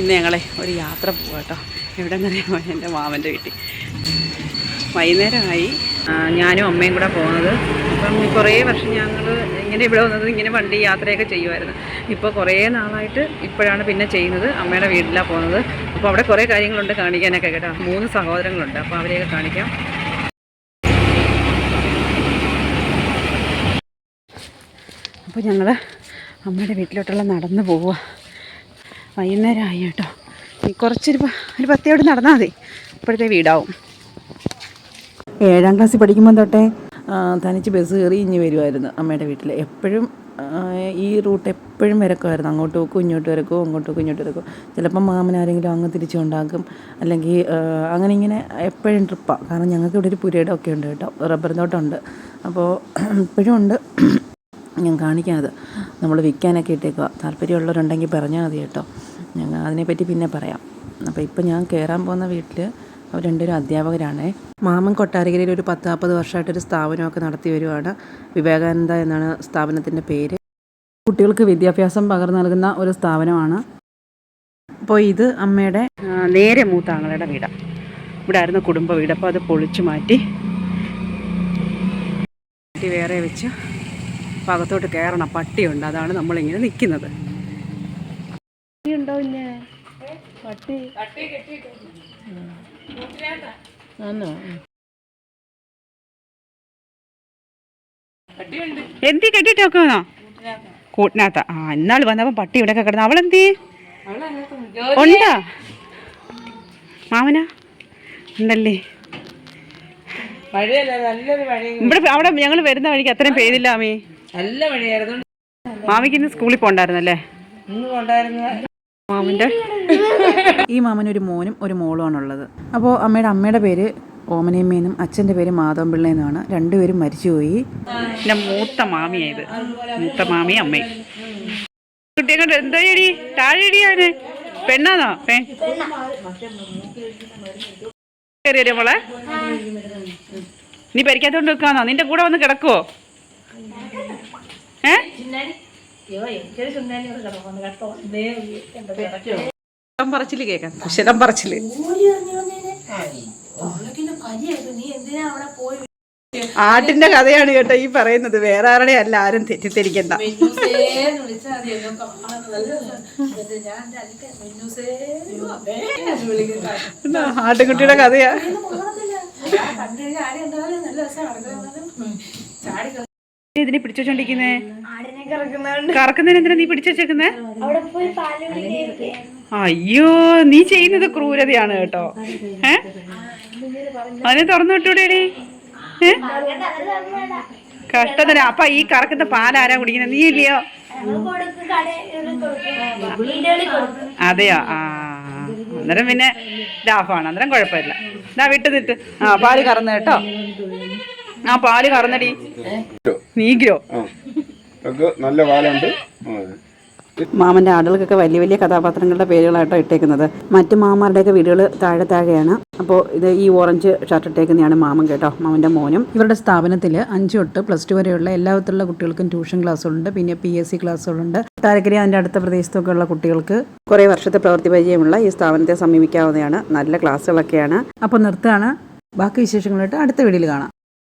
ഇന്ന് ഞങ്ങളെ ഒരു യാത്ര പോകട്ടോ കേട്ടോ എവിടെ നിന്നറിയാമോ എന്റെ മാമന്റെ വീട്ടിൽ. വൈകുന്നേരമായി. ഞാനും അമ്മയും കൂടെ പോകുന്നത് അപ്പം കുറേ വർഷം ഞങ്ങൾ ഇങ്ങനെ ഇവിടെ വന്നത് ഇങ്ങനെ വണ്ടി യാത്രയൊക്കെ ചെയ്യുമായിരുന്നു. ഇപ്പോൾ കുറേ നാളായിട്ട് ഇപ്പോഴാണ് പിന്നെ ചെയ്യുന്നത്. അമ്മയുടെ വീട്ടിലാണ് പോകുന്നത്. അപ്പോൾ അവിടെ കുറേ കാര്യങ്ങളുണ്ട് കാണിക്കാനൊക്കെ കേട്ടോ. മൂന്ന് സഹോദരങ്ങളുണ്ട്. അപ്പോൾ അവരെയൊക്കെ കാണിക്കാം. അപ്പോൾ ഞങ്ങൾ അമ്മയുടെ വീട്ടിലോട്ടുള്ള നടന്ന് പോവുക വൈകുന്നേരമായി കേട്ടോ കുറച്ചൊരു ഒരു പത്തിയോട് നടന്നാൽ മതി. ഇപ്പോഴത്തെ വീടാവും. ഏഴാം ക്ലാസ്സിൽ പഠിക്കുമ്പോൾ തൊട്ടേ തനിച്ച് ബസ് കയറി ഇഞ്ഞ് വരുമായിരുന്നു അമ്മയുടെ വീട്ടിൽ എപ്പോഴും ഈ റൂട്ട് എപ്പോഴും വരക്കുമായിരുന്നു. അങ്ങോട്ട് പോക്കും ഇങ്ങോട്ട് വരക്കും അങ്ങോട്ട് പോക്കും ഇങ്ങോട്ട് വരക്കും. ചിലപ്പം മാമൻ ആരെങ്കിലും അങ്ങ് തിരിച്ചുണ്ടാക്കും. അല്ലെങ്കിൽ അങ്ങനെ ഇങ്ങനെ എപ്പോഴും ട്രിപ്പാണ് കാരണം ഞങ്ങൾക്ക് ഇവിടെ ഒരു പുരയുടെ ഒക്കെ ഉണ്ട് കേട്ടോ. റബ്ബർ തോട്ടമുണ്ട് അപ്പോൾ ഇപ്പോഴും ഉണ്ട്. ഞാൻ കാണിക്കാത് നമ്മൾ വിൽക്കാനൊക്കെ ഇട്ടേക്കുക. താല്പര്യമുള്ളവരുണ്ടെങ്കിൽ പറഞ്ഞാൽ മതി കേട്ടോ. ഞങ്ങൾ അതിനെപ്പറ്റി പിന്നെ പറയാം. അപ്പോൾ ഇപ്പം ഞാൻ കയറാൻ പോകുന്ന വീട്ടിൽ അവർ രണ്ടുപേരും അധ്യാപകരാണ്. മാമൻ കൊട്ടാരക്കരയിൽ ഒരു പത്ത് നാൽപ്പത് വർഷമായിട്ടൊരു സ്ഥാപനമൊക്കെ നടത്തി വരുവാണ്. വിവേകാനന്ദ എന്നാണ് സ്ഥാപനത്തിന്റെ പേര്. കുട്ടികൾക്ക് വിദ്യാഭ്യാസം പകർന്നു നൽകുന്ന ഒരു സ്ഥാപനമാണ്. അപ്പോൾ ഇത് അമ്മയുടെ നേരെ നേരെ മൂത്താങ്ങളുടെ വീടാണ് ഇവിടെ ആയിരുന്നു കുടുംബ വീട്. അപ്പോൾ അത് പൊളിച്ചു മാറ്റി. വേറെ വെച്ച് ഭാഗത്തോട്ട് കയറണം. പട്ടിയുണ്ട്. അതാണ് നമ്മളിങ്ങനെ നിൽക്കുന്നത്. ഉണ്ടോ ഇല്ലേ? പട്ടി. എന്തി കെട്ടിട്ട് വെക്കുന്നോ കൂട്ടിനകത്ത. ആ ഇന്നാൾ വന്നപ്പോൾ പട്ടി ഇവിടെ കിടന്നു. അവളെന്തി? ഉണ്ടോ? മാമനാ? ഉണ്ടല്ലേ? ഇവിടെ അവിടെ ഞങ്ങൾ വരുന്ന വഴിക്ക് അത്രയും പെയ്തില്ല നല്ല മഴയായിരുന്നു. മാമിക്ക് ഇന്ന് സ്കൂളിൽ പോണ്ടായിരുന്നല്ലേ? ഇന്ന് പോണ്ടായിരുന്നു. മാമന്റെ ഈ മാമന് ഒരു മോനും ഒരു മോളുമാണുള്ളത്. അപ്പോൾ അമ്മയുടെ അമ്മയുടെ പേര് ഓമനയമ്മയെന്നും അച്ഛന്റെ പേര് മാധവൻപിള്ള എന്നാണ് രണ്ടുപേരും മരിച്ചുപോയി. എന്റെ മൂത്ത മാമിയായത്. മൂത്ത മാമി അമ്മയും. കുട്ടിയെ കൊണ്ട്? എന്താ ചെടി? താഴെടി അവന്. പെണ്ണാന്നോ? പെ കയറി വരും മോളെ. നീ പരിക്കാത്തോണ്ട് വെക്കാന്നോ നിന്റെ കൂടെ വന്ന് കിടക്കുവോ? പറച്ചിൽ കേക്കാം കുശലം പറച്ചിൽ. ആട്ടിന്റെ കഥയാണ് കേട്ടോ ഈ പറയുന്നത്. വേറെ ആരുടെ അല്ല ആരും തെറ്റിദ്ധരിക്കണ്ട. ആട്ടുകുട്ടിയുടെ കഥയാ. ഇതിനെ പിടിച്ചോണ്ടിരിക്കുന്നേ കറക്കുന്നതിന് എന്തിനാ നീ പിടിച്ചേക്കുന്നേ അയ്യോ നീ ചെയ്യുന്നത് ക്രൂരതയാണ് കേട്ടോ. ഏ? അതിനെ തുറന്നു വിട്ടൂടേടി ഏ? കഷ്ടത്തിന് അപ്പൊ ഈ കറക്കുന്ന ആരാ കുടിക്കുന്നത് നീ ഇല്ലയോ? അതെയോ? ആ അന്നേരം പിന്നെ ലാഭമാണ് അന്നേരം കുഴപ്പമില്ല. ഇതാ വിട്ടു നിട്ട് ആ പാൽ കറന്ന് കേട്ടോ. ആ പാൽ കറന്നടി. നീഗ്രോ. നല്ല പാലുണ്ട്. മാമന്റെ മാമന്റെ ആടുകൾക്കൊക്കെ വലിയ വലിയ കഥാപാത്രങ്ങളുടെ പേരുകളായിട്ടോ ഇട്ടേക്കുന്നത്. മറ്റു മാമാരുടെയൊക്കെ വീടുകൾ താഴെ താഴെയാണ്. അപ്പോൾ ഇത് ഈ ഓറഞ്ച് ഷർട്ട് ഇട്ടേക്കുന്നതാണ് മാമൻ കേട്ടോ മാമന്റെ മോനും. ഇവരുടെ സ്ഥാപനത്തിൽ അഞ്ച് തൊട്ട് പ്ലസ് ടു വരെയുള്ള എല്ലാ വിധത്തിലുള്ള കുട്ടികൾക്കും ട്യൂഷൻ ക്ലാസ്സുകളുണ്ട് പിന്നെ പി എസ് സി ക്ലാസ്സുകളുണ്ട്. താരക്കരി അതിന്റെ അടുത്ത പ്രദേശത്തൊക്കെ ഉള്ള കുട്ടികൾക്ക് കുറേ വർഷത്തെ പ്രവൃത്തി പരിചയമുള്ള ഈ സ്ഥാപനത്തെ സമീപിക്കാവുന്നതാണ് നല്ല ക്ലാസ്സുകളൊക്കെയാണ്. അപ്പോൾ നിർത്തുകയാണ്. ബാക്കി വിശേഷങ്ങളായിട്ട് അടുത്ത വീഡിയോയിൽ കാണാം.